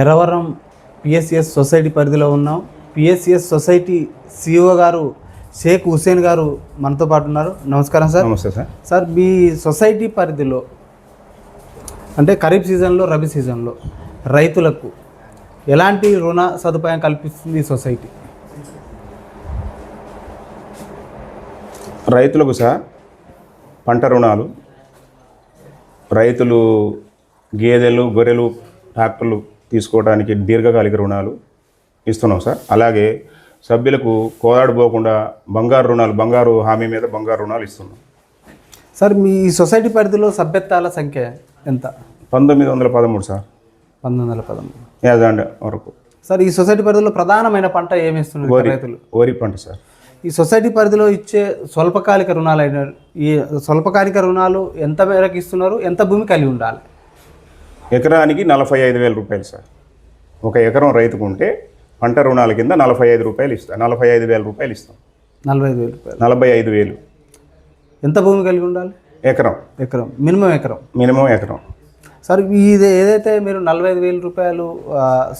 Erravaram PSCS society పరిధిలో ఉన్నాం. PSCS society CEO గారు షేక్ హుసేన్ గారు మనతో పాటు ఉన్నారు. నమస్కారం సార్. నమస్తే సార్. సార్ మీ సొసైటీ పరిధిలో అంటే ఖరీఫ్ సీజన్లో రబీ సీజన్లో రైతులకు ఎలాంటి రుణ సదుపాయం కల్పిస్తుంది ఈ సొసైటీ? రైతులకు సార్ పంట రుణాలు రైతులు గేదెలు గొర్రెలు ట్రాక్టర్లు తీసుకోవడానికి దీర్ఘకాలిక రుణాలు ఇస్తున్నాం సార్. అలాగే సభ్యులకు కోదాడిపోకుండా బంగారు రుణాలు బంగారు హామీ మీద బంగారు రుణాలు ఇస్తున్నాం. సార్ మీ సొసైటీ పరిధిలో సభ్యత్వాల సంఖ్య ఎంత? పంతొమ్మిది వందల పదమూడు సార్. పంతొమ్మిది వందల పదమూడు. యాదాండ వరకు. సార్ ఈ సొసైటీ పరిధిలో ప్రధానమైన పంట ఏమేస్తున్నారు వరి రైతులు. వరి పంట సార్. ఈ సొసైటీ పరిధిలో ఇచ్చే స్వల్పకాలిక రుణాలు అయిన ఈ స్వల్పకాలిక రుణాలు ఎంత మేరకు ఇస్తున్నారు? ఎంత భూమి కలిగి ఉండాలి? ఎకరానికి నలభై ఐదు వేల రూపాయలు సార్. ఒక ఎకరం రైతుకు ఉంటే పంట రుణాల కింద నలభై ఐదు రూపాయలు ఇస్తాం నలభై ఐదు వేల రూపాయలు ఇస్తాం. నలభై ఐదు వేల రూపాయలు. నలభై ఐదు వేలు. ఎంత భూమి కలిగి ఉండాలి? ఎకరం. ఎకరం. మినిమం ఎకరం. మినిమం ఎకరం. సార్ ఇది ఏదైతే మీరు నలభై ఐదు వేల రూపాయలు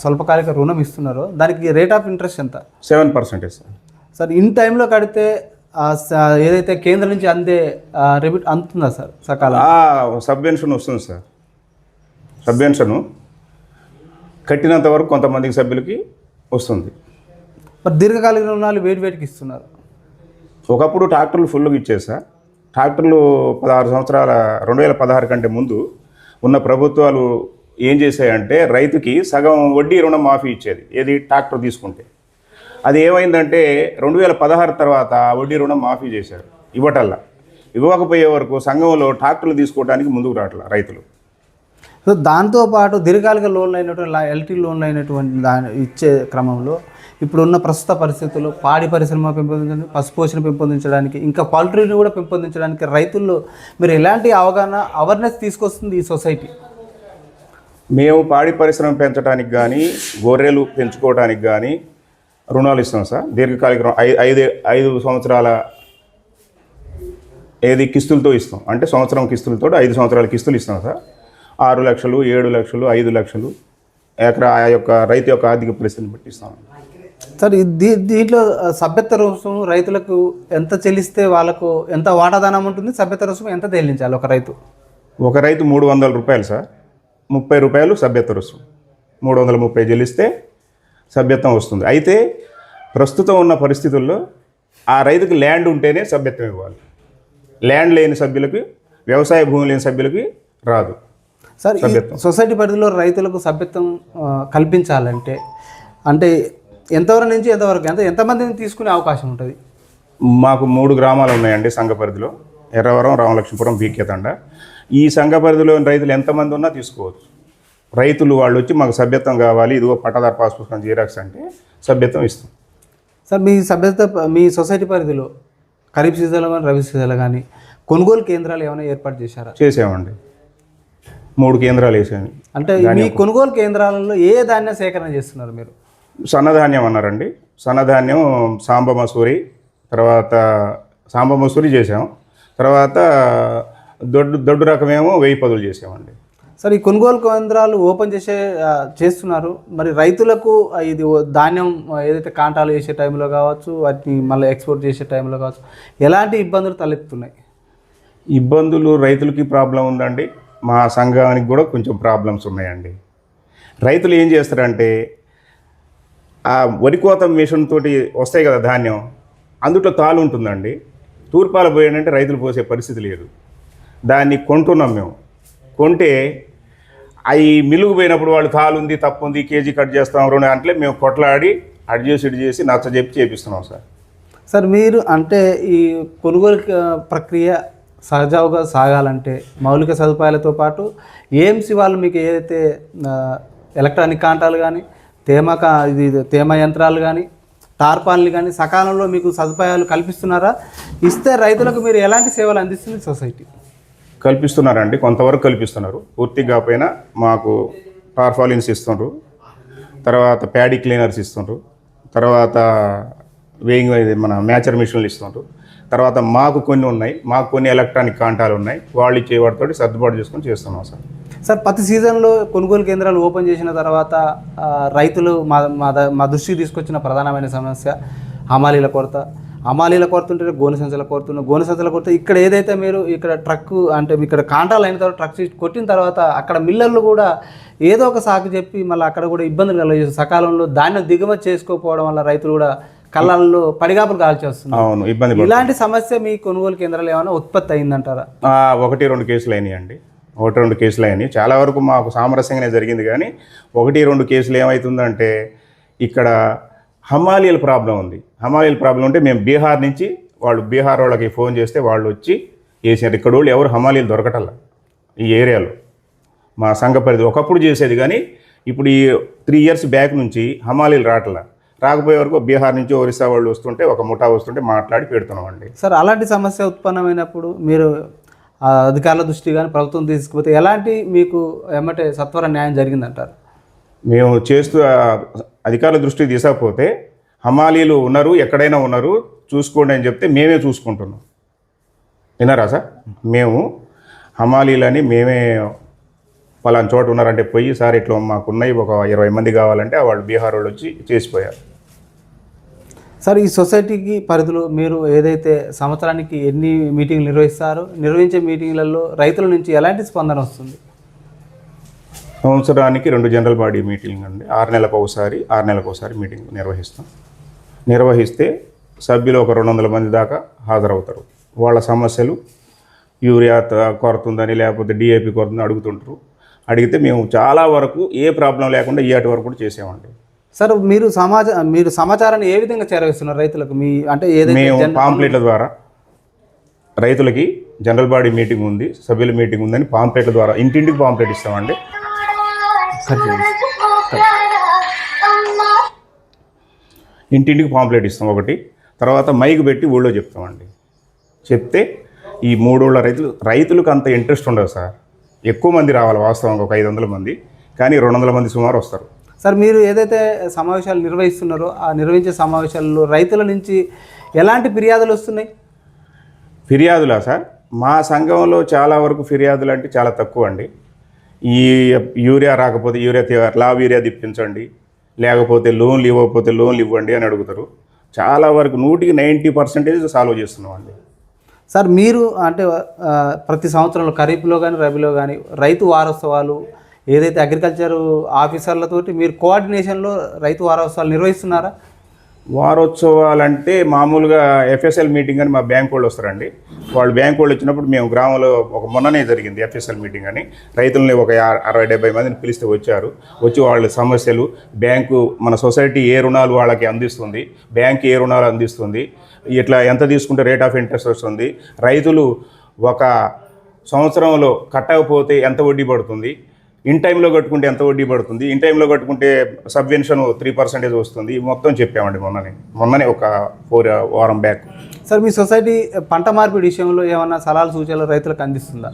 స్వల్పకాలిక రుణం ఇస్తున్నారో దానికి రేట్ ఆఫ్ ఇంట్రెస్ట్ ఎంత? Seven percentage sir. Sir in టైంలో కడితే ఏదైతే కేంద్రం నుంచి అందే రిబిట్ అందుతుందా సార్ సకాలం? సబ్వెన్షన్ వస్తుంది సార్. సబ్వెన్షను కట్టినంత వరకు కొంతమందికి సభ్యులకి వస్తుంది. మరి దీర్ఘకాలిక రుణాలు వేటి వేటికి ఇస్తున్నారు. ఒకప్పుడు ట్రాక్టర్లు ఫుల్గా ఇచ్చేది సార్ ట్రాక్టర్లు పదహారు సంవత్సరాల రెండు వేల పదహారు కంటే ముందు ఉన్న ప్రభుత్వాలు ఏం చేశాయంటే రైతుకి సగం వడ్డీ రుణం మాఫీ ఇచ్చేది ఏది ట్రాక్టర్ తీసుకుంటే. అది ఏమైందంటే రెండు వేల పదహారు తర్వాత వడ్డీ రుణం మాఫీ చేశారు ఇవ్వటల్లా. ఇవ్వకపోయే వరకు సంఘంలో ట్రాక్టర్లు తీసుకోవడానికి ముందుకు రావట్లా రైతులు. సో దాంతోపాటు దీర్ఘకాలిక లోన్లు అయినటువంటి ఎల్టీ లోన్లు అయినటువంటి దాని ఇచ్చే క్రమంలో ఇప్పుడున్న ప్రస్తుత పరిస్థితుల్లో పాడి పరిశ్రమ పెంపొందించడానికి పశుపోషణ పెంపొందించడానికి ఇంకా పౌల్ట్రీని కూడా పెంపొందించడానికి రైతుల్లో మీరు ఎలాంటి అవగాహన అవేర్నెస్ తీసుకొస్తుంది ఈ సొసైటీ? మేము పాడి పరిశ్రమ పెంచడానికి కానీ గొర్రెలు పెంచుకోవడానికి కానీ రుణాలు ఇస్తాం సార్. దీర్ఘకాలిక ఐదు ఐదు సంవత్సరాల ఏది కిస్తులతో ఇస్తాం. అంటే సంవత్సరం కిస్తులతో ఐదు సంవత్సరాల కిస్తులు ఇస్తాం సార్. ఆరు లక్షలు ఏడు లక్షలు ఐదు లక్షలు ఎకరా ఆ యొక్క రైతు యొక్క ఆర్థిక పరిస్థితిని బట్టి ఇస్తాం. సార్ దీ దీంట్లో ఆ, సభ్యత్వ రుసుము రైతులకు ఎంత చెల్లిస్తే వాళ్ళకు ఎంత వాటాదానం ఉంటుంది? సభ్యత్వ రుసుము ఎంత చెల్లించాలి ఒక రైతు? ఒక రైతు మూడు వందల రూపాయలు సార్. ముప్పై రూపాయలు సభ్యత్వ రుసుము. మూడు వందల ముప్పై చెల్లిస్తే సభ్యత్వం వస్తుంది. అయితే ప్రస్తుతం ఉన్న పరిస్థితుల్లో ఆ రైతుకి ల్యాండ్ ఉంటేనే సభ్యత్వం ఇవ్వాలి. ల్యాండ్ లేని సభ్యులకి వ్యవసాయ భూమి లేని సభ్యులకి రాదు. సార్ సొసైటీ పరిధిలో రైతులకు సభ్యత్వం కల్పించాలంటే అంటే ఎంతవరకు నుంచి ఎంతవరకు ఎంత ఎంతమందిని తీసుకునే అవకాశం ఉంటుంది? మాకు మూడు గ్రామాలు ఉన్నాయండి సంఘ పరిధిలో. ఎర్రవరం రామలక్ష్మీపురం బీకేతండ ఈ సంఘ పరిధిలోని రైతులు ఎంతమంది ఉన్నా తీసుకోవచ్చు. రైతులు వాళ్ళు వచ్చి మాకు సభ్యత్వం కావాలి ఇదిగో పట్టాదారు పాస్ పుస్తకం జీరాక్స్ అంటే సభ్యత్వం ఇస్తాం. సార్ మీ సభ్యత్వ మీ సొసైటీ పరిధిలో ఖరీఫ్ సీజన్లో కానీ రబీ సీజన్లో కానీ కొనుగోలు కేంద్రాలు ఏమైనా ఏర్పాటు చేశారా? చేసామండి. మూడు కేంద్రాలు వేసాము అంటే మీ కొనుగోలు కేంద్రాలలో ఏ ధాన్యం సేకరణ చేస్తున్నారు మీరు? సన్నధాన్యం అన్నారండి. సన్నధాన్యం సాంబ మసూరి తర్వాత సాంబ మసూరి చేసాం తర్వాత దొడ్డు దొడ్డు రకమేమో వెయ్యి పదులు చేసామండి. సార్ ఈ కొనుగోలు కేంద్రాలు ఓపెన్ చేసే చేస్తున్నారు. మరి రైతులకు ఇది ధాన్యం ఏదైతే కాంటాలు వేసే టైంలో కావచ్చు వాటిని మళ్ళీ ఎక్స్పోర్ట్ చేసే టైంలో కావచ్చు ఎలాంటి ఇబ్బందులు తలెత్తుతున్నాయి? ఇబ్బందులు రైతులకి ప్రాబ్లం ఉందండి. మా సంఘానికి కూడా కొంచెం ప్రాబ్లమ్స్ ఉన్నాయండి. రైతులు ఏం చేస్తారంటే ఆ వరి కోత మిషన్ తోటి వస్తాయి కదా ధాన్యం అందుట్లో తాలు ఉంటుందండి. తూర్పాల పోయాడంటే రైతులు పోసే పరిస్థితి లేదు. దాన్ని కొంటున్నాం మేము. కొంటే అవి మిలుగు పోయినప్పుడు వాళ్ళు తాలు ఉంది తప్పు ఉంది కేజీ కట్ చేస్తాం రెండు అంటే మేము కొట్లాడి అడ్ చేసి ఇటు చేసి నచ్చ చెప్పి చేపిస్తున్నాం సార్. సార్ మీరు అంటే ఈ కొనుగోలు ప్రక్రియ సహజావుగా సాగాలంటే మౌలిక సదుపాయాలతో పాటు ఏఎంసీ వాళ్ళు మీకు ఏదైతే ఎలక్ట్రానిక్ కాంటాలు కానీ తేమ కా- ఇది తేమ యంత్రాలు కానీ టార్పాల్ని కానీ సకాలంలో మీకు సదుపాయాలు కల్పిస్తున్నారా? ఇస్తే రైతులకు మీరు ఎలాంటి సేవలు అందిస్తుంది సొసైటీ? కల్పిస్తున్నారండి. కొంతవరకు కల్పిస్తున్నారు. పూర్తిగా కాకపోయినా మాకు టార్ఫాలిన్స్ ఇస్తుండ్రు. తర్వాత ప్యాడీ క్లీనర్స్ ఇస్తుండ్రు. తర్వాత వేయింగ్ మన మ్యాచర్ మిషన్లు ఇస్తుండ్రు. తర్వాత మాకు కొన్ని ఉన్నాయి మాకు కొన్ని ఎలక్ట్రానిక్ కాంటాలు ఉన్నాయి వాళ్ళు ఇచ్చే వాటితో సర్దుబాటు చేసుకొని చేస్తున్నాం సార్. సార్ ప్రతి సీజన్లో కొనుగోలు కేంద్రాలు ఓపెన్ చేసిన తర్వాత రైతులు మా మా ద- మా దృష్టికి తీసుకొచ్చిన ప్రధానమైన సమస్య హమాలీల కొరత. హమాలీల కొరత ఉంటే గోనె సంచల కొరత ఉన్న గోనె కొరత ఇక్కడ ఏదైతే మీరు ఇక్కడ ట్రక్ అంటే ఇక్కడ కాంటాలు అయిన తర్వాత ట్రక్ కొట్టిన తర్వాత అక్కడ మిల్లర్లు కూడా ఏదో ఒక సాకు చెప్పి మళ్ళీ అక్కడ కూడా ఇబ్బందులు కలుగజేస్తారు సకాలంలో ధాన్యం దిగుమతి చేసుకోకపోవడం వల్ల రైతులు కూడా కళ్ళల్లో పడిగాపులు కాల్చేస్తున్నారు అవును ఇబ్బంది. ఇలాంటి సమస్య మీ కొనుగోలు కేంద్రాలు ఏమైనా ఉత్పత్తి అయిందంటారా? ఆ, ఒకటి రెండు కేసులు అయినాయి అండి. ఒకటి రెండు కేసులు అయినాయి చాలా వరకు మాకు సామరస్యంగానే జరిగింది కానీ ఒకటి రెండు కేసులు ఏమవుతుందంటే ఇక్కడ హమాలీల ప్రాబ్లం ఉంది. హమాలీల ప్రాబ్లం ఉంటే మేము బీహార్ నుంచి వాళ్ళు బీహార్ వాళ్ళకి ఫోన్ చేస్తే వాళ్ళు వచ్చి వేసారు ఇక్కడ వాళ్ళు ఎవరు హమాలీలు దొరకటల్లా ఈ ఏరియాలో. మా సంఘ పరిధి ఒకప్పుడు చేసేది కానీ ఇప్పుడు ఈ త్రీ ఇయర్స్ బ్యాక్ నుంచి హమాలీలు రావట్లా రాకపోయే వరకు బీహార్ నుంచి ఒరిస్సా వాళ్ళు వస్తుంటే ఒక ముఠా వస్తుంటే మాట్లాడి పెడుతున్నామండి. సార్ అలాంటి సమస్య ఉత్పన్నమైనప్పుడు మీరు అధికారుల దృష్టి కానీ ప్రభుత్వం తీసుకుపోతే ఎలాంటి మీకు ఏమంటే సత్వర న్యాయం జరిగిందంటారు? మేము చేస్తూ అధికారుల దృష్టికి తీసకపోతే హమాలీలు ఉన్నారు ఎక్కడైనా ఉన్నారు చూసుకోండి అని చెప్తే మేమే చూసుకుంటున్నాం. విన్నారా సార్? మేము హమాలీలని మేమే పలానా చోట ఉన్నారంటే పోయి సార్ ఇట్లా మాకున్నాయి ఒక ఇరవై మంది కావాలంటే వాళ్ళు బీహార్ వాళ్ళు వచ్చి చేసిపోయారు. సార్ ఈ సొసైటీకి పరిధిలో మీరు ఏదైతే సంవత్సరానికి ఎన్ని మీటింగ్లు నిర్వహిస్తారో నిర్వహించే మీటింగ్లలో రైతుల నుంచి ఎలాంటి స్పందన వస్తుంది? సంవత్సరానికి రెండు జనరల్ బాడీ మీటింగ్ అండి. ఆరు నెలలకు ఒకసారి ఆరు నెలలకు ఒకసారి మీటింగ్ నిర్వహిస్తాం. నిర్వహిస్తే సభ్యులు ఒక రెండు వందల మంది దాకా హాజరవుతారు. వాళ్ళ సమస్యలు యూరియా త- కొరత ఉందని లేకపోతే డిఏపి కొరత ఉందని అడుగుతుంటారు. అడిగితే మేము చాలా వరకు ఏ ప్రాబ్లం లేకుండా ఇయ్యాటి వరకు కూడా చేసామండి సార్ మీరు సమాజ మీరు సమాచారాన్ని ఏ విధంగా చేరవేస్తున్నారు రైతులకు? మీ అంటే ఏదైతే పాంప్లెట్ల ద్వారా రైతులకి జనరల్ బాడీ మీటింగ్ ఉంది సభ్యుల మీటింగ్ ఉందని పాంప్లెట్ల ద్వారా ఇంటింటికి పాంప్లెట్ ఇస్తామండి. ఇంటింటికి పాంప్లెట్ ఇస్తాం ఒకటి తర్వాత మైక్ పెట్టి ఊళ్ళో చెప్తామండి. చెప్తే ఈ మూడోళ్ళ రైతులు రైతులకు అంత ఇంట్రెస్ట్ ఉండదు సార్. ఎక్కువ మంది రావాలి వాస్తవంగా ఒక ఐదు వందల మంది కానీ రెండు వందల మంది సుమారు వస్తారు. సార్ మీరు ఏదైతే సమావేశాలు నిర్వహిస్తున్నారో ఆ నిర్వహించే సమావేశాల్లో రైతుల నుంచి ఎలాంటి ఫిర్యాదులు వస్తున్నాయి? ఫిర్యాదులా సార్? మా సంఘంలో చాలా వరకు ఫిర్యాదులు అంటే చాలా తక్కువ అండి. ఈ యూరియా రాకపోతే యూరియా తీ- లావ్ యూరియా తెప్పించండి. లేకపోతే లోన్లు ఇవ్వకపోతే లోన్లు ఇవ్వండి అని అడుగుతారు. చాలా వరకు నూటికి నైంటీ పర్సెంటేజ్ సాల్వ్ చేస్తున్నాం అండి సార్ మీరు అంటే ప్రతి సంవత్సరంలో ఖరీఫ్లో కానీ రబీలో కానీ రైతు వారోత్సవాలు ఏదైతే అగ్రికల్చర్ ఆఫీసర్లతోటి మీరు కోఆర్డినేషన్లో రైతు వారోత్సవాలు నిర్వహిస్తున్నారా? వారోత్సవాలంటే మామూలుగా ఎఫ్ఎస్ఎల్ మీటింగ్ అని మా బ్యాంక్ వాళ్ళు వస్తారండి. వాళ్ళు బ్యాంక్ వాళ్ళు వచ్చినప్పుడు మేము గ్రామంలో ఒక మొన్ననే జరిగింది ఎఫ్ఎస్ఎల్ మీటింగ్ అని. రైతులని ఒక అరవై డెబ్బై మందిని పిలిస్తే వచ్చారు. వచ్చి వాళ్ళ సమస్యలు బ్యాంకు మన సొసైటీ ఏ రుణాలు వాళ్ళకి అందిస్తుంది బ్యాంక్ ఏ రుణాలు అందిస్తుంది ఇట్లా ఎంత తీసుకుంటే రేట్ ఆఫ్ ఇంట్రెస్ట్ వస్తుంది రైతులు ఒక సంవత్సరంలో కట్టకపోతే ఎంత వడ్డీ పడుతుంది ఇన్ టైంలో కట్టుకుంటే ఎంత వడ్డీ పడుతుంది? ఇన్ టైంలో కట్టుకుంటే సబ్వెన్షన్ త్రీ పర్సెంటేజ్ వస్తుంది. మొత్తం చెప్పామండి మొన్ననే. మొన్ననే ఒక ఫోర్ వారం బ్యాక్. సార్ మీ సొసైటీ పంట మార్పిడి విషయంలో ఏమన్నా సలహాలు సూచనలు రైతులకు అందిస్తుందా?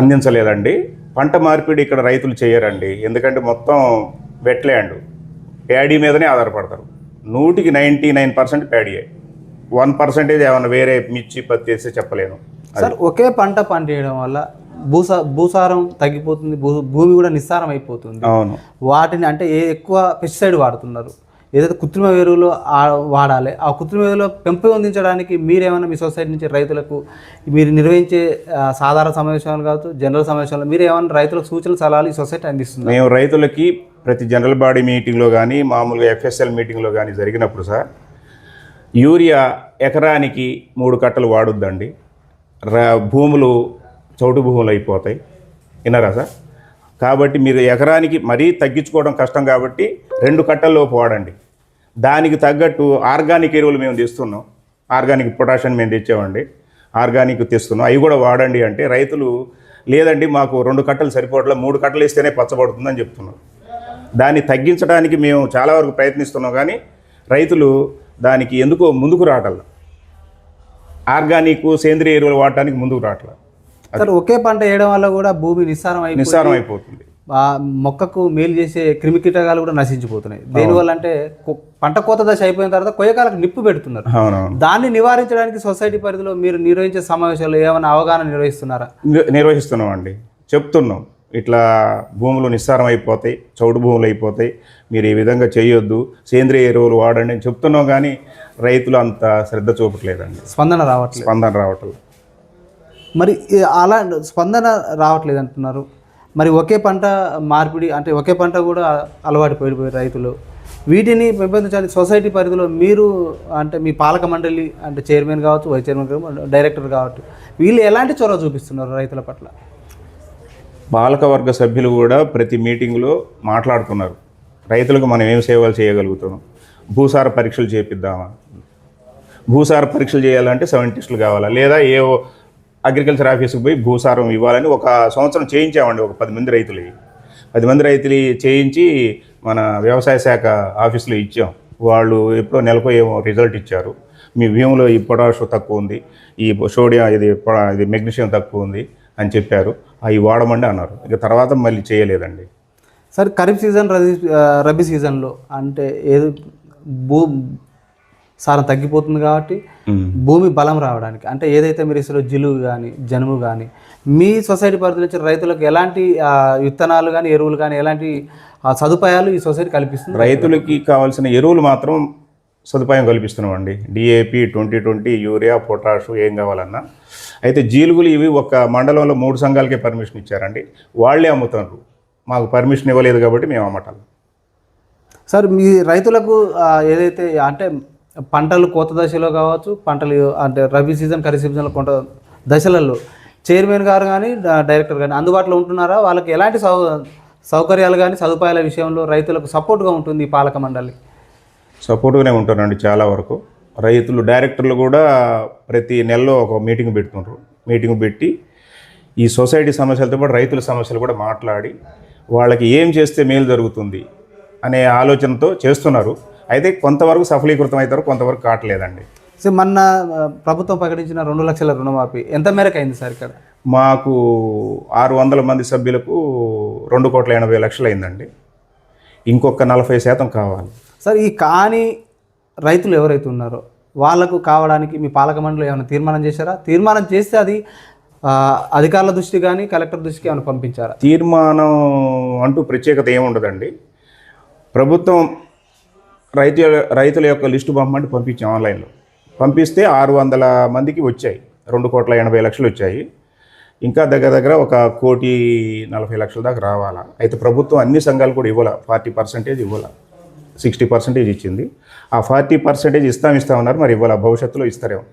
అందించలేదండి. పంట మార్పిడి ఇక్కడ రైతులు చేయరండి. ఎందుకంటే మొత్తం వెట్ల్యాండ్ ప్యాడీ మీదనే ఆధారపడతారు. నూటికి నైంటీ నైన్ పర్సెంట్ ప్యాడీయే. వన్ పర్సెంటేజ్ ఏమైనా వేరే మిర్చి పత్తి వేస్తే చెప్పలేను. సార్ ఒకే పంట పంటేయడం వల్ల భూసా భూసారం తగ్గిపోతుంది భూ భూమి కూడా నిస్సారం అయిపోతుంది. అవును. వాటిని అంటే ఏ ఎక్కువ పెస్టిసైడ్ వాడుతున్నారు? ఏదైతే కృత్రిమ ఎరువులు వాడాలి ఆ కృత్రిమ ఎరువులు పెంపొందించడానికి మీరేమైనా మీ సొసైటీ నుంచి రైతులకు మీరు నిర్వహించే సాధారణ సమావేశాలు కావచ్చు జనరల్ సమావేశాలు మీరు ఏమైనా రైతులకు సూచనలు సలహాలు ఈ సొసైటీ అందిస్తుంది? మేము రైతులకి ప్రతి జనరల్ బాడీ మీటింగ్లో కానీ మామూలుగా ఎఫ్ఎస్ఎల్ మీటింగ్లో కానీ జరిగినప్పుడు సార్ యూరియా ఎకరానికి మూడు కట్టలు వాడొద్దండి. భూములు చౌటు భూములు అయిపోతాయి విన్నారా సార్? కాబట్టి మీరు ఎకరానికి మరీ తగ్గించుకోవడం కష్టం కాబట్టి రెండు కట్టల్లోపు వాడండి. దానికి తగ్గట్టు ఆర్గానిక్ ఎరువులు మేము తెస్తున్నాం. ఆర్గానిక్ పొటాషియం మేము తెచ్చామండి ఆర్గానిక్ తెస్తున్నాం. అవి కూడా వాడండి అంటే రైతులు లేదండి మాకు రెండు కట్టలు సరిపోవట్లేదు మూడు కట్టలు ఇస్తేనే పచ్చబడుతుందని చెప్తున్నాం దాన్ని తగ్గించడానికి మేము చాలా వరకు ప్రయత్నిస్తున్నాం కానీ రైతులు దానికి ఎందుకో ముందుకు రావటం ఆర్గానిక్ సేంద్రియ ఎరువులు వాడటానికి ముందుకు రావట్లేదు సార్ ఒకే పంట వేయడం వల్ల కూడా భూమి నిస్సారం అయిపోయి నిస్సారం అయిపోతుంది. ఆ మొక్కకు మేలు చేసే క్రిమి కీటకాలు కూడా నశించిపోతున్నాయి. దేనివల్ల అంటే పంట కోత దశ అయిపోయిన తర్వాత కొయ్యకాలకు నిప్పు పెడుతున్నారు. అవునవును. దాన్ని నివారించడానికి సొసైటీ పరిధిలో మీరు నిర్వహించే సమావేశాలు ఏమైనా అవగాహన నిర్వహిస్తున్నారా? నిర్వహిస్తున్నాం అండి చెప్తున్నాం. ఇట్లా భూములు నిస్సారం అయిపోతాయి చౌడు భూములు అయిపోతాయి. మీరు ఈ విధంగా చేయొద్దు. సేంద్రియ ఎరువులు వాడండి అని చెప్తున్నాం కానీ రైతులు అంత శ్రద్ధ చూపట్లేదండి. స్పందన రావట్లేదు. స్పందన రావట్లేదు. మరి అలా స్పందన రావట్లేదు అంటున్నారు మరి ఒకే పంట మార్పిడి అంటే ఒకే పంట కూడా అలవాటు పడిపోయారు రైతులు. వీటిని పెంపొందించాలి సొసైటీ పరిధిలో మీరు అంటే మీ పాలక మండలి అంటే చైర్మన్ కావచ్చు వైస్ చైర్మన్ కావచ్చు డైరెక్టర్ కావచ్చు వీళ్ళు ఎలాంటి చొరవ చూపిస్తున్నారు రైతుల పట్ల? పాలకవర్గ సభ్యులు కూడా ప్రతి మీటింగ్లో మాట్లాడుతున్నారు. రైతులకు మనం ఏం సేవలు చేయగలుగుతున్నాం? భూసార పరీక్షలు చేపిద్దామా? భూసార పరీక్షలు చేయాలంటే సైంటిస్టులు కావాలా? లేదా ఏ అగ్రికల్చర్ ఆఫీస్కి పోయి భూసారం ఇవ్వాలని ఒక సంవత్సరం చేయించామండి ఒక పది మంది రైతులు. పది మంది రైతులు చేయించి మన వ్యవసాయ శాఖ ఆఫీసులో ఇచ్చాం. వాళ్ళు ఎప్పుడో నెలకు ఏమో రిజల్ట్ ఇచ్చారు. మీ వ్యూహంలో ఈ పొటాష్ తక్కువ ఉంది. ఈ సోడియం ఇది ఇది మెగ్నీషియం తక్కువ ఉంది అని చెప్పారు. అవి వాడమండి అన్నారు. ఇక తర్వాత మళ్ళీ చేయలేదండి. సార్ ఖరీఫ్ సీజన్ రబీ రబీ సీజన్లో అంటే ఏదో భూ సారం తగ్గిపోతుంది కాబట్టి భూమి బలం రావడానికి అంటే ఏదైతే మీరు ఇసులో జిలుగు కానీ జనుము కానీ మీ సొసైటీ పరిధి నుంచి రైతులకు ఎలాంటి విత్తనాలు కానీ ఎరువులు కానీ ఎలాంటి సదుపాయాలు ఈ సొసైటీ కల్పిస్తుంది? రైతులకి కావాల్సిన ఎరువులు మాత్రం సదుపాయం కల్పిస్తున్నామండి. DAP twenty twenty urea potash ఏం కావాలన్నా. అయితే జీలుగులు ఇవి ఒక మండలంలో మూడు సంఘాలకే పర్మిషన్ ఇచ్చారండి. వాళ్ళే అమ్ముతున్నారు మాకు పర్మిషన్ ఇవ్వలేదు కాబట్టి మేము అమ్మటాం. సార్ మీ రైతులకు ఏదైతే అంటే పంటలు కోత దశలో కావచ్చు పంటలు అంటే రబీ సీజన్ ఖరీఫ్ సీజన్లో కొంత దశలలో చైర్మన్ గారు కానీ డైరెక్టర్ కానీ అందుబాటులో ఉంటున్నారా? వాళ్ళకి ఎలాంటి సౌ సౌకర్యాలు కానీ సదుపాయాల విషయంలో రైతులకు సపోర్ట్గా ఉంటుంది ఈ పాలక మండలి? సపోర్ట్గానే ఉంటారండి చాలా వరకు. రైతులు డైరెక్టర్లు కూడా ప్రతి నెలలో ఒక మీటింగ్ పెడుతుంటారు మీటింగ్ పెట్టి ఈ సొసైటీ సమస్యలతో పాటు రైతుల సమస్యలు కూడా మాట్లాడి వాళ్ళకి ఏం చేస్తే మేలు జరుగుతుంది అనే ఆలోచనతో చేస్తున్నారు. అయితే కొంతవరకు సఫలీకృతం అవుతారు కొంతవరకు కావట్లేదండి. సో మొన్న ప్రభుత్వం ప్రకటించిన రెండు లక్షల రుణమాఫీ ఎంత మేరకు అయింది సార్ ఇక్కడ? మాకు ఆరు వందల మంది సభ్యులకు రెండు కోట్ల ఎనభై లక్షలు అయిందండి. ఇంకొక నలభై శాతం కావాలి. సార్ ఈ కాని రైతులు ఎవరైతే ఉన్నారో వాళ్ళకు కావడానికి మీ పాలక మండలి ఏమైనా తీర్మానం చేశారా? తీర్మానం చేస్తే అది అధికారుల దృష్టి కానీ కలెక్టర్ దృష్టికి ఏమైనా పంపించారా? తీర్మానం అంటూ ప్రత్యేకత ఏముండదండి. ప్రభుత్వం రైతు రైతుల యొక్క లిస్టు పంపమంటే పంపించాం ఆన్లైన్లో. పంపిస్తే ఆరు వందల మందికి వచ్చాయి. రెండు కోట్ల ఎనభై లక్షలు వచ్చాయి. ఇంకా దగ్గర దగ్గర ఒక కోటి నలభై లక్షల దాకా రావాలా? అయితే ప్రభుత్వం అన్ని సంఘాలు కూడా ఇవ్వాల? ఫార్టీ పర్సెంటేజ్ ఇవ్వాల? సిక్స్టీ పర్సెంటేజ్ ఇచ్చింది. ఆ ఫార్టీ పర్సెంటేజ్ ఇస్తాం ఇస్తామన్నారు మరి ఇవ్వాల? భవిష్యత్తులో ఇస్తారేమో.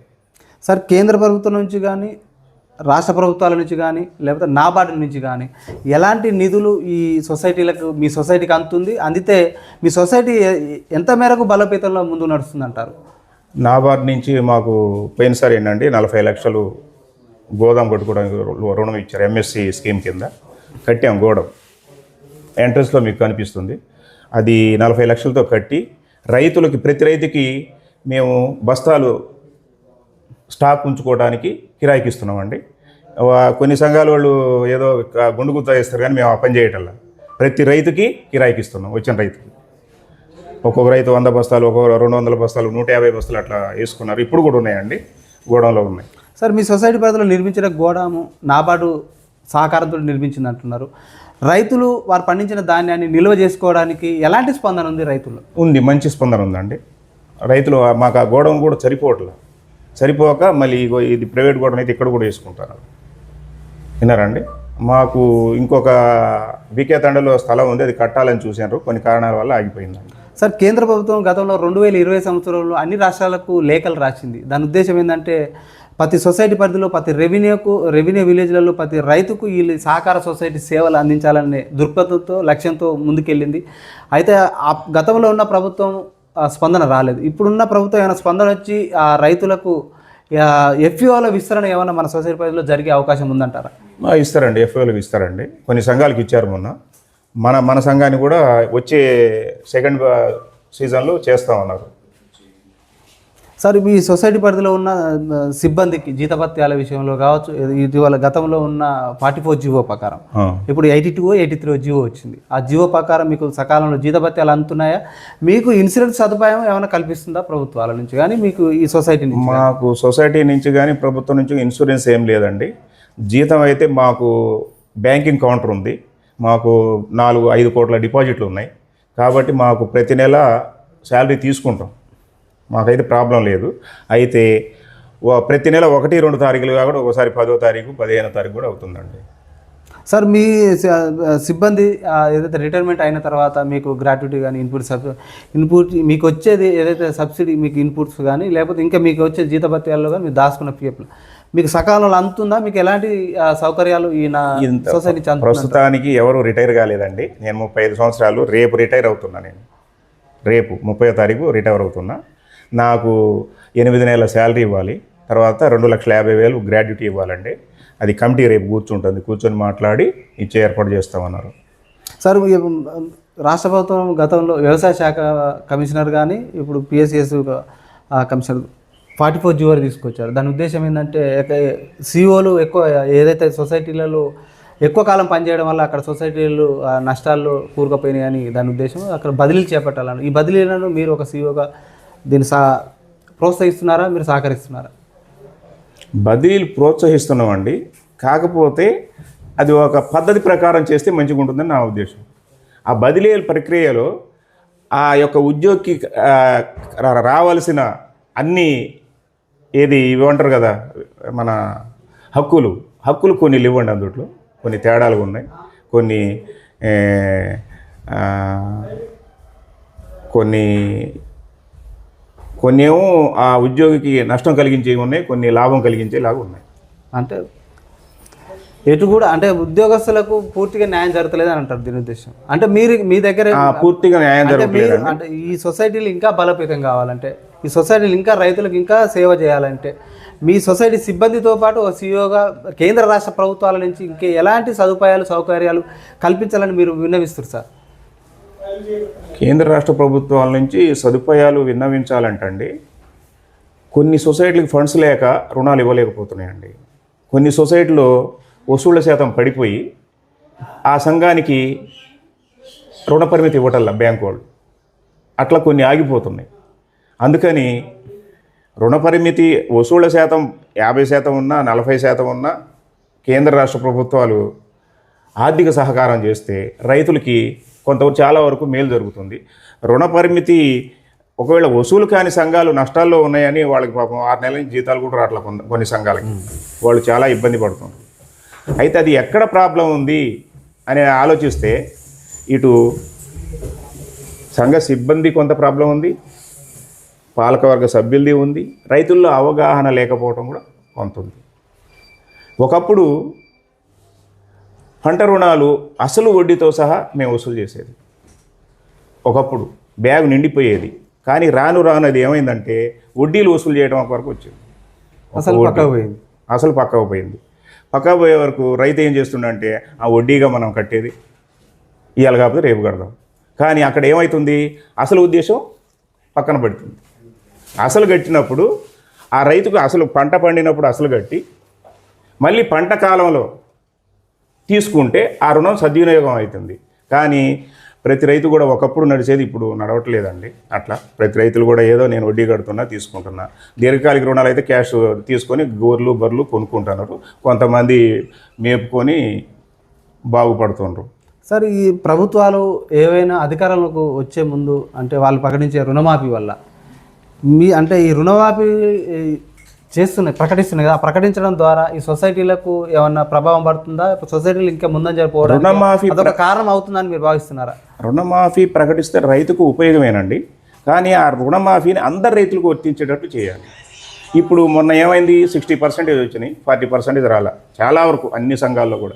సార్ కేంద్ర ప్రభుత్వం నుంచి కానీ రాష్ట్ర ప్రభుత్వాల నుంచి కానీ లేకపోతే నాబార్డు నుంచి కానీ ఎలాంటి నిధులు ఈ సొసైటీలకు మీ సొసైటీకి అందుతుంది? అందితే మీ సొసైటీ ఎంత మేరకు బలోపేతంలో ముందు నడుస్తుంది అంటారు నాబార్డ్ నుంచి మాకు పోయినసారి ఏంటండి నలభై లక్షలు గోదాం కట్టుకోవడానికి రుణం ఇచ్చారు ఎంఎస్సి స్కీమ్ కింద. కట్టాం గోడం. ఎంట్రన్స్లో మీకు కనిపిస్తుంది. అది నలభై లక్షలతో కట్టి రైతులకి ప్రతి రైతుకి మేము బస్తాలు స్టాక్ ఉంచుకోవడానికి కిరాయికి ఇస్తున్నామండి కొన్ని సంఘాల వాళ్ళు ఏదో గుండు గుత్తా ఇస్తారు కానీ మేము ఆ పని చేయటంలా. ప్రతి రైతుకి కిరాయికి ఇస్తున్నాం వచ్చిన రైతుకి. ఒక్కొక్క రైతు వంద బస్తాలు ఒక్కొక్క రెండు వందల బస్తాలు నూట యాభై బస్తాలు అట్లా వేసుకున్నారు. ఇప్పుడు కూడా ఉన్నాయండి గోడంలో ఉన్నాయి. సార్ మీ సొసైటీ పరిధిలో నిర్మించిన గోడాము నాబార్డు సహకారంతో నిర్మించింది అంటున్నారు రైతులు వారు పండించిన ధాన్యాన్ని నిల్వ చేసుకోవడానికి ఎలాంటి స్పందన ఉంది రైతులు ఉంది మంచి స్పందన ఉందండి. రైతులు మాకు ఆ గోడం కూడా సరిపోవట్లేదు సరిపోక మళ్ళీ ఇగో ఇది ప్రైవేట్ గోడం అయితే ఇక్కడ కూడా వేసుకుంటారు. విన్నారండి? మాకు ఇంకొక బీకే తండలో స్థలం ఉంది అది కట్టాలని చూశారు కొన్ని కారణాల వల్ల ఆగిపోయిందండి. సార్ కేంద్ర ప్రభుత్వం గతంలో రెండు వేల ఇరవై సంవత్సరంలో అన్ని రాష్ట్రాలకు లేఖలు రాసింది. దాని ఉద్దేశం ఏంటంటే ప్రతి సొసైటీ పరిధిలో ప్రతి రెవెన్యూకు రెవెన్యూ విలేజ్లలో ప్రతి రైతుకు ఈ సహకార సొసైటీ సేవలు అందించాలనే దృక్పథంతో లక్ష్యంతో ముందుకెళ్ళింది. అయితే ఆ గతంలో ఉన్న ప్రభుత్వం స్పందన రాలేదు. ఇప్పుడున్న ప్రభుత్వం ఏమైనా స్పందన వచ్చి ఆ రైతులకు ఎఫ్ఓల విస్తరణ ఏమైనా మన సొసైటీ పరిధిలో జరిగే అవకాశం ఉందంటారా? ఇస్తారండి ఎఫ్ఓలకు ఇస్తారండి కొన్ని సంఘాలకు ఇచ్చారు మొన్న. మన మన సంఘాన్ని కూడా వచ్చే సెకండ్ సీజన్లో చేస్తామన్నారు సార్ మీ సొసైటీ పరిధిలో ఉన్న సిబ్బందికి జీతభత్యాల విషయంలో కావచ్చు ఇటీవల గతంలో ఉన్న ఫార్టీ ఫోర్ జీవో ప్రకారం. ఇప్పుడు eighty two eighty three GO వచ్చింది. ఆ జీవో ప్రకారం మీకు సకాలంలో జీతభత్యాలు అందుతున్నాయా? మీకు ఇన్సూరెన్స్ సదుపాయం ఏమైనా కల్పిస్తుందా ప్రభుత్వాల నుంచి కానీ మీకు ఈ సొసైటీ నుంచి మాకు సొసైటీ నుంచి కానీ ప్రభుత్వం నుంచి ఇన్సూరెన్స్ ఏం లేదండి. జీతం అయితే మాకు బ్యాంకింగ్ కౌంటర్ ఉంది. మాకు నాలుగు ఐదు కోట్ల డిపాజిట్లు ఉన్నాయి. కాబట్టి మాకు ప్రతి నెల శాలరీ తీసుకుంటాం. మాకైతే ప్రాబ్లం లేదు. అయితే ప్రతి నెల ఒకటి రెండు తారీఖులు కాకుండా ఒకసారి పదో తారీఖు పదిహేనో తారీఖు కూడా అవుతుందండి. సార్ మీ సిబ్బంది ఏదైతే రిటైర్మెంట్ అయిన తర్వాత మీకు గ్రాట్యుటీ కానీ ఇన్పుట్ సబ్ ఇన్పుట్ మీకు వచ్చేది ఏదైతే సబ్సిడీ మీకు ఇన్పుట్స్ కానీ లేకపోతే ఇంకా మీకు వచ్చే జీతభత్యాల్లో కానీ మీరు దాచుకున్న పిఎఫ్లు మీకు సకాలంలో అందుతుందా మీకు ఎలాంటి సౌకర్యాలు ఈ నా ఇంత సొసైటీ? ప్రస్తుతానికి ఎవరు రిటైర్ కాలేదండి. నేను ముప్పై ఐదు సంవత్సరాలు రేపు రిటైర్ అవుతున్నా నేను. రేపు ముప్పై తారీఖు రిటైర్ అవుతున్నా. నాకు ఎనిమిది నెలల శాలరీ ఇవ్వాలి తర్వాత రెండు లక్షల యాభై వేలు గ్రాడ్యుటీ ఇవ్వాలండి. అది కమిటీ రేపు కూర్చుంటుంది కూర్చొని మాట్లాడి ఇచ్చే ఏర్పాటు చేస్తామన్నారు. సార్ రాష్ట్ర ప్రభుత్వం గతంలో వ్యవసాయ శాఖ కమిషనర్ కానీ ఇప్పుడు పిఎస్ఎస్ కమిషనర్ ఫార్టీ ఫోర్ జీవర్ తీసుకొచ్చారు. దాని ఉద్దేశం ఏంటంటే సిఓలు ఎక్కువ ఏదైతే సొసైటీలలో ఎక్కువ కాలం పనిచేయడం వల్ల అక్కడ సొసైటీలు నష్టాల్లో కూరుకుపోయినాయి అని దాని ఉద్దేశం అక్కడ బదిలీలు చేపట్టాలని ఈ బదిలీలను మీరు ఒక సిఓగా దీన్ని సా ప్రోత్సహిస్తున్నారా? మీరు సహకరిస్తున్నారా? బదిలీలు ప్రోత్సహిస్తున్నామండి. కాకపోతే అది ఒక పద్ధతి ప్రకారం చేస్తే మంచిగా ఉంటుందని నా ఉద్దేశం. ఆ బదిలీల ప్రక్రియలో ఆ యొక్క ఉద్యోగికి రా- రావాల్సిన అన్ని ఏది ఇవ్వంటారు కదా మన హక్కులు హక్కులు కొన్ని ఇవ్వండి అందుట్లో. కొన్ని తేడాలు ఉన్నాయి. కొన్ని కొన్ని కొన్ని ఏమో ఆ ఉద్యోగికి నష్టం కలిగించేవి ఉన్నాయి కొన్ని లాభం కలిగించేలాగా ఉన్నాయి. అంటే ఎటు కూడా అంటే ఉద్యోగస్తులకు పూర్తిగా న్యాయం జరగలేదు అని అంటారు దీని ఉద్దేశం. అంటే మీరు మీ దగ్గర పూర్తిగా న్యాయం జరగట్లేదు అంటే ఈ సొసైటీలు ఇంకా బలోపేతం కావాలంటే ఈ సొసైటీలు ఇంకా రైతులకు ఇంకా సేవ చేయాలంటే మీ సొసైటీ సిబ్బందితో పాటు ఒక సీఈఓగా కేంద్ర రాష్ట్ర ప్రభుత్వాల నుంచి ఇంకే ఎలాంటి సదుపాయాలు సౌకర్యాలు కల్పించాలని మీరు విన్నవిస్తారు సార్? కేంద్ర రాష్ట్ర ప్రభుత్వాల నుంచి సదుపాయాలు విన్నవించాలంటండి. కొన్ని సొసైటీలకు ఫండ్స్ లేక రుణాలు ఇవ్వలేకపోతున్నాయండి. కొన్ని సొసైటీలో వసూళ్ళ శాతం పడిపోయి ఆ సంఘానికి రుణ పరిమితి ఇవ్వటల్లా బ్యాంకు వాళ్ళు. అట్లా కొన్ని ఆగిపోతున్నాయి. అందుకని రుణ పరిమితి వసూళ్ళ శాతం యాభై శాతం ఉన్నా నలభై శాతం ఉన్నా కేంద్ర రాష్ట్ర ప్రభుత్వాలు ఆర్థిక సహకారం చేస్తే రైతులకి కొంత చాలా వరకు మేలు జరుగుతుంది. రుణ పరిమితి ఒకవేళ వసూలు కాని సంఘాలు నష్టాల్లో ఉన్నాయని వాళ్ళకి పాపం ఆరు నెలల నుంచి జీతాలు కూడా రావట్లే కొన్ని కొన్ని సంఘాలకి. వాళ్ళు చాలా ఇబ్బంది పడుతున్నారు. అయితే అది ఎక్కడ ప్రాబ్లం ఉంది అని ఆలోచిస్తే ఇటు సంఘ సిబ్బంది కొంత ప్రాబ్లం ఉంది పాలకవర్గ సభ్యులది ఉంది రైతుల్లో అవగాహన లేకపోవడం కూడా కొంత ఉంది. ఒకప్పుడు పంట రుణాలు అసలు వడ్డీతో సహా మేము వసూలు చేసేది. ఒకప్పుడు బ్యాగ్ నిండిపోయేది. కానీ రాను రాను అది ఏమైందంటే వడ్డీలు వసూలు చేయడం వరకు వచ్చింది. ఒక అసలు వడ్డీ. పక్కకు పోయింది. అసలు పక్కకు పోయింది. పక్కకు పోయే వరకు రైతు ఏం చేస్తుండంటే ఆ వడ్డీగా మనం కట్టేది. ఇవాళ కాకపోతే రేపు కడదాం. కానీ అక్కడ ఏమవుతుంది అసలు ఉద్దేశం పక్కన పడుతుంది. అసలు కట్టినప్పుడు ఆ రైతుకు అసలు పంట పండినప్పుడు అసలు కట్టి మళ్ళీ పంట కాలంలో తీసుకుంటే ఆ రుణం సద్వినియోగం అవుతుంది. కానీ ప్రతి రైతు కూడా ఒకప్పుడు నడిచేది ఇప్పుడు నడవట్లేదండి. అట్లా ప్రతి రైతులు కూడా ఏదో నేను వడ్డీ కడుతున్నా తీసుకుంటున్నా. దీర్ఘకాలిక రుణాలు అయితే క్యాష్ తీసుకొని గోర్లు బర్రెలు కొనుక్కుంటున్నారు. కొంతమంది మేపుకొని బాగుపడుతుండ్రు. సార్ ఈ ప్రభుత్వాలు ఏవైనా అధికారంలోకి వచ్చే ముందు అంటే వాళ్ళు ప్రకటించే రుణమాఫీ వల్ల మీ అంటే ఈ రుణమాఫీ చేస్తున్నాయి ప్రకటిస్తున్నాయి కదా ప్రకటించడం ద్వారా ఈ సొసైటీలకు ఏమన్నా ప్రభావం పడుతుందా? సొసైటీలు ఇంకా ముందని రుణమాఫీ కారణం అవుతుందని మీరు భావిస్తున్నారా? రుణమాఫీ ప్రకటిస్తే రైతుకు ఉపయోగమేనండి. కానీ ఆ రుణమాఫీని అందరు రైతులకు వర్తించేటట్టు చేయాలి. ఇప్పుడు మొన్న ఏమైంది? సిక్స్టీ పర్సెంటేజ్ వచ్చినాయి. ఫార్టీ పర్సెంటేజ్ రాలా. చాలా వరకు అన్ని సంఘాల్లో కూడా.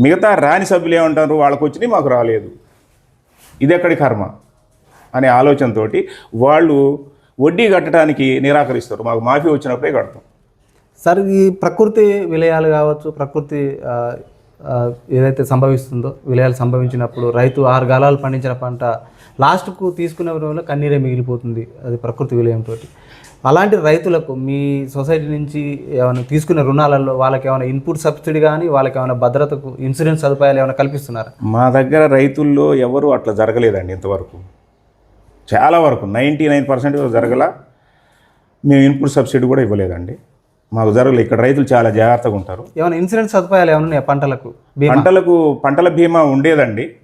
మిగతా రాని సభ్యులు ఏమంటారు? వాళ్ళకు వచ్చినాయి మాకు రాలేదు. ఇది ఎక్కడి కర్మ? అనే ఆలోచనతోటి వాళ్ళు వడ్డీ కట్టడానికి నిరాకరిస్తారు. మాకు మాఫీ వచ్చినప్పుడే కడతాం. సార్ ఈ ప్రకృతి విలయాలు కావచ్చు ప్రకృతి ఏదైతే సంభవిస్తుందో విలయాలు సంభవించినప్పుడు రైతు ఆరు గాలాలు పండించిన పంట లాస్ట్కు తీసుకునే వల్ల కన్నీరే మిగిలిపోతుంది అది ప్రకృతి విలయంతో అలాంటి రైతులకు మీ సొసైటీ నుంచి ఏమైనా తీసుకునే రుణాలలో వాళ్ళకి ఏమైనా ఇన్పుట్ సబ్సిడీ కానీ వాళ్ళకి ఏమైనా భద్రతకు ఇన్సూరెన్స్ సదుపాయాలు ఏమైనా కల్పిస్తున్నారా? మా దగ్గర రైతుల్లో ఎవరు అట్లా జరగలేదండి ఇంతవరకు. చాలా వరకు నైంటీ నైన్ పర్సెంట్ జరగల మేము ఇన్పుట్ సబ్సిడీ కూడా ఇవ్వలేదండి. మాకు జరగలేదు ఇక్కడ రైతులు చాలా జాగ్రత్తగా ఉంటారు. ఏమైనా ఇన్సూరెన్స్ సదుపాయాలు ఏమైనా పంటలకు? పంటలకు పంటల బీమా ఉండేదండి.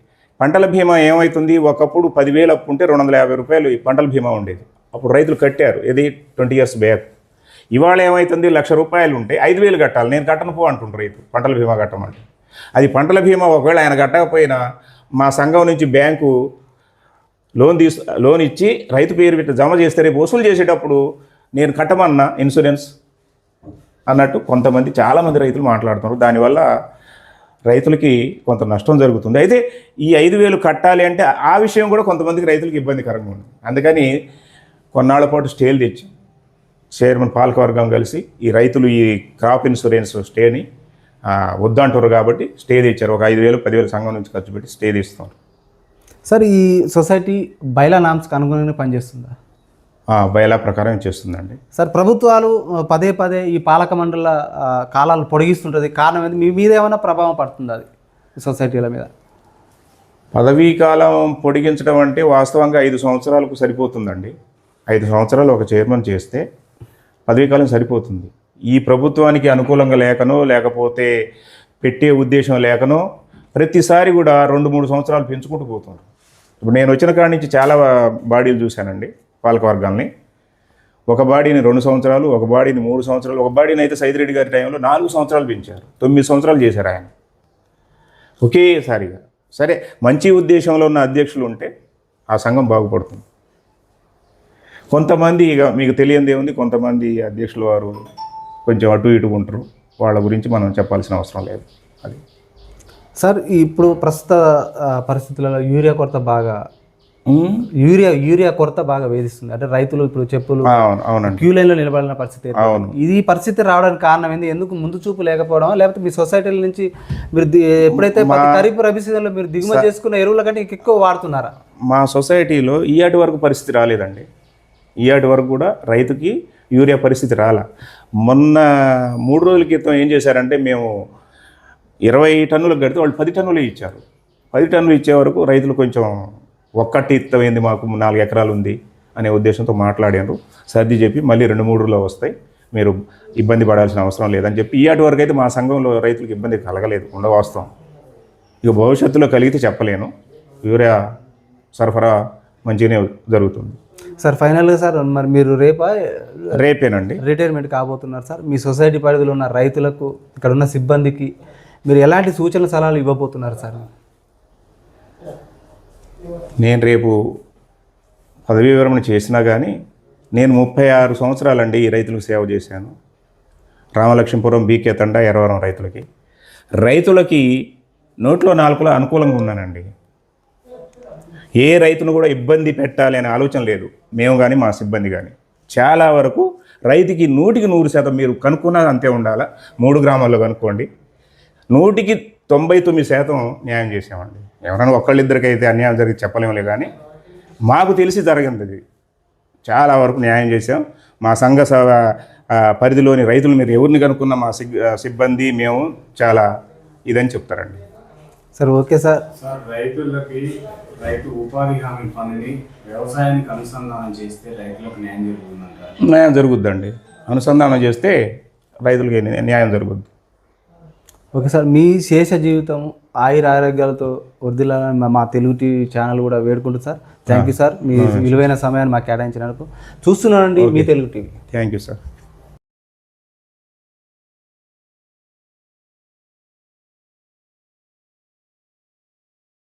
పంటల బీమా ఏమవుతుంది ఒకప్పుడు పదివేలు అప్పు ఉంటే రెండు వందల యాభై రూపాయలు ఈ పంటల బీమా ఉండేది. అప్పుడు రైతులు కట్టారు. ఇది ట్వంటీ ఇయర్స్ బ్యాక్. ఇవాళ ఏమవుతుంది లక్ష రూపాయలు ఉంటే ఐదు వేలు కట్టాలి. నేను కట్టను పో అంటుండ్రు రైతు. పంటల బీమా కట్టమంటే. అది పంటల బీమా ఒకవేళ ఆయన కట్టకపోయినా మా సంఘం నుంచి బ్యాంకు లోన్ తీసు లోన్ ఇచ్చి రైతు పేరు పెట్టి జమ చేస్తే రేపు వసూలు చేసేటప్పుడు నేను కట్టమన్నా ఇన్సూరెన్స్ అన్నట్టు కొంతమంది చాలామంది రైతులు మాట్లాడుతున్నారు. దానివల్ల రైతులకి కొంత నష్టం జరుగుతుంది. అయితే ఈ ఐదు వేలు కట్టాలి అంటే ఆ విషయం కూడా కొంతమందికి రైతులకు ఇబ్బందికరంగా ఉంది. అందుకని కొన్నాళ్ళ పాటు స్టేలు తెచ్చి చైర్మన్ పాలకవర్గం కలిసి ఈ రైతులు ఈ క్రాప్ ఇన్సూరెన్స్ స్టేని వద్దంటారు కాబట్టి స్టే తెచ్చారు. ఒక ఐదు వేలు పదివేలు సంఘం నుంచి ఖర్చు పెట్టి స్టే తీస్తున్నారు. సార్ ఈ సొసైటీ బైలా నామ్స్కి అనుగుణంగా పనిచేస్తుందా? బయలా ప్రకారం చేస్తుందండి. సార్ ప్రభుత్వాలు పదే పదే ఈ పాలక మండల కాలాలు పొడిగిస్తుంటుంది. కారణం ఏంది? మీ మీద ఏమైనా ప్రభావం పడుతుంది అది? సొసైటీల మీద? పదవీ కాలం పొడిగించడం అంటే వాస్తవంగా ఐదు సంవత్సరాలకు సరిపోతుందండి. ఐదు సంవత్సరాలు ఒక చైర్మన్ చేస్తే పదవీ కాలం సరిపోతుంది. ఈ ప్రభుత్వానికి అనుకూలంగా లేకనో లేకపోతే పెట్టే ఉద్దేశం లేకనో ప్రతిసారి కూడా రెండు మూడు సంవత్సరాలు పెంచుకుంటూ పోతున్నారు. ఇప్పుడు నేను వచ్చిన కాడి నుంచి చాలా బాడీలు చూశానండి పాలకవర్గాల్ని ఒక బాడీని రెండు సంవత్సరాలు ఒక బాడీని మూడు సంవత్సరాలు ఒక బాడీని అయితే సైదిరెడ్డి గారి టైంలో నాలుగు సంవత్సరాలు పెంచారు తొమ్మిది సంవత్సరాలు చేశారు ఆయన. ఒకేసారిగా సరే మంచి ఉద్దేశంలో ఉన్న అధ్యక్షులు ఉంటే ఆ సంఘం బాగుపడుతుంది. కొంతమంది ఇక మీకు తెలియందే ఉంది కొంతమంది అధ్యక్షులు వారు కొంచెం అటు ఇటు ఉంటారు వాళ్ళ గురించి మనం చెప్పాల్సిన అవసరం లేదు అది. సార్ ఇప్పుడు ప్రస్తుత పరిస్థితులలో యూరియా కొరత బాగా యూరియా యూరియా కొరత బాగా వేధిస్తుంది. అంటే రైతులు ఇప్పుడు చెప్పులు క్యూ లైన్లో నిలబడిన పరిస్థితి. ఇది పరిస్థితి రావడానికి కారణం ఏంది? ఎందుకు ముందు చూపు లేకపోవడం? లేకపోతే మీ సొసైటీల నుంచి మీరు ఎప్పుడైతే ఖరీఫ్ రబీ సీజన్లో మీరు దిగుమతి చేసుకున్న ఎరువుల కంటే ఎక్కువ వాడుతున్నారా? మా సొసైటీలో ఈయాటి వరకు పరిస్థితి రాలేదండి. ఈయాటి వరకు కూడా రైతుకి యూరియా పరిస్థితి రాలా. మొన్న మూడు రోజుల క్రితం ఏం చేశారంటే మేము ఇరవై టన్నులకు కడితే వాళ్ళు పది టన్నులే ఇచ్చారు. పది టన్నులు ఇచ్చే వరకు రైతులు కొంచెం ఒక్కటి ఇత్తమైంది మాకు నాలుగు ఎకరాలు ఉంది అనే ఉద్దేశంతో మాట్లాడారు. సర్ది చెప్పి మళ్ళీ రెండు మూడులో వస్తాయి. మీరు ఇబ్బంది పడాల్సిన అవసరం లేదని చెప్పి ఈయాటి వరకు అయితే మా సంఘంలో రైతులకు ఇబ్బంది కలగలేదు. ఉండవాస్తవం ఇక భవిష్యత్తులో కలిగితే చెప్పలేను. యూరియా సరఫరా మంచిగానే జరుగుతుంది. సార్ ఫైనల్గా సార్ మరి మీరు రేపా? రేపేనండి. రిటైర్మెంట్ కాబోతున్నారు సార్. మీ సొసైటీ పరిధిలో ఉన్న రైతులకు ఇక్కడ ఉన్న సిబ్బందికి మీరు ఎలాంటి సూచన సలహాలు ఇవ్వబోతున్నారు సార్? నేను రేపు పదవీ విరమణ చేసినా కానీ నేను ముప్పై ఆరు సంవత్సరాలండి ఈ రైతులకు సేవ చేశాను. రామలక్ష్మీపురం బీకే తండా ఎరవరం రైతులకి. రైతులకి నోట్లో నాలుగులో అనుకూలంగా ఉన్నానండి. ఏ రైతును కూడా ఇబ్బంది పెట్టాలి అనే ఆలోచన లేదు. మేము కానీ మా సిబ్బంది కానీ చాలా వరకు రైతుకి నూటికి నూరు శాతం మీరు కనుక్కున్నది అంతే ఉండాలా? మూడు గ్రామాల్లో కనుక్కోండి. నూటికి తొంభై తొమ్మిది శాతం న్యాయం చేసామండి ఎవరైనా ఒక్కళ్ళిద్దరికైతే అన్యాయం జరిగి చెప్పలేములే కానీ మాకు తెలిసి జరిగింది అది చాలా వరకు న్యాయం చేసాం మా సంఘ పరిధిలోని రైతులు మీరు ఎవరిని కనుక్కున్న మా సిబ్బంది మేము చాలా ఇదని చెప్తారండి. Sir okay sir. సార్ రైతులకి రైతు ఉపాధి హామీ పనిని వ్యవసాయానికి అనుసంధానం చేస్తే రైతులకు న్యాయం జరుగుతుందంటారు. న్యాయం జరుగుద్దండి. అనుసంధానం చేస్తే రైతులకి న్యా- న్యాయం జరుగుద్ది. ఓకే సార్ మీ శేష జీవితం ఆయుర ఆరోగ్యాలతో వర్దిల్లాలని మా- మా తెలుగు టీవీ ఛానల్ కూడా వేడుకుంటుంది సార్. థ్యాంక్ యూ సార్ మీ విలువైన సమయాన్ని మాకు కేటాయించినందుకు. చూస్తున్నానండి మీ Telugu TV. Thank you sir